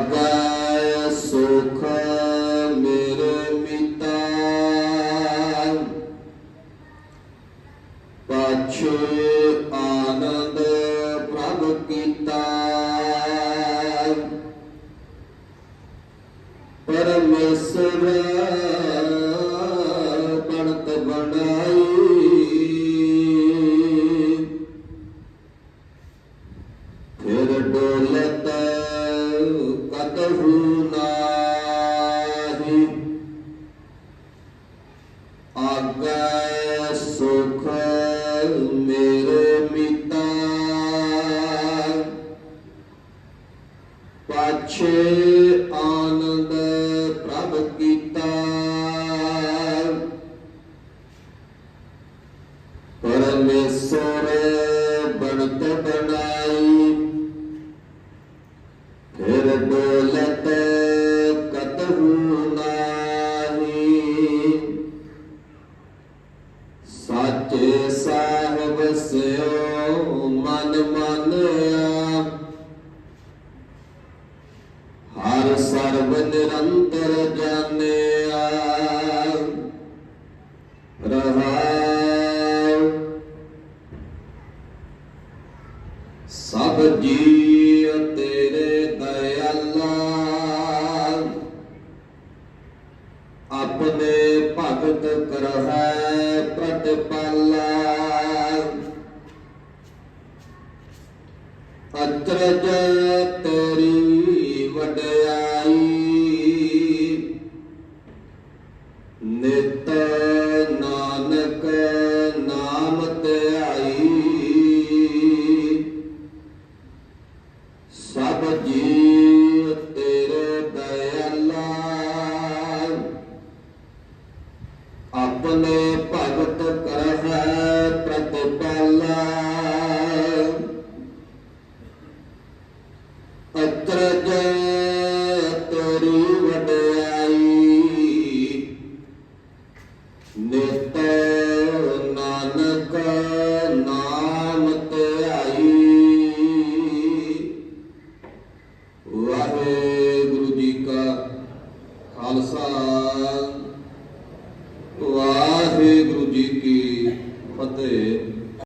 ਆਗਾ ਸੁਖ ਮੇਰੇ ਮਿਤਾ ਪਾਛੇ ਆਨੰਦ ਪ੍ਰਭ ਕੀਤਾ। ਪਰਮੇਸ਼ਰ ਆਗੈ ਸੁਖ ਮੇਰੇ ਮਿਤਾ। ਪਾਛੇ ਆਨੰਦ ਪ੍ਰਭ ਕੀਤਾ। ਪਰਮੇਸ਼ਰ ਬਣਤ ਬਣਾਈ। ਫਿਰ ਡੋਲਤ ਸਾਹਿਬ ਮਨ ਮਾਨਿਆ। ਹਰ ਸਰਬ ਨਿਰੰਤਰ ਜਾਣਿਆ। ਰਹਾਉ। ਸਭ ਜੀਵ ਤੇਰੇ ਦਇਆਲਾ। ਆਪਣੇ ਭਗਤ ਕਰਹਿ ਪ੍ਰਤਿਪਾਲਾ। ਅਚਰਜ ਤੇਰੀ ਵਡਿਆਈ। ਨਿਤ ਨਾਨਕ ਨਾਮ ਧਿਆਈ। ਸਭ ਜੀਵ ਤੇਰੇ ਦਇਆਲਾ ਆਪਣੇ 对于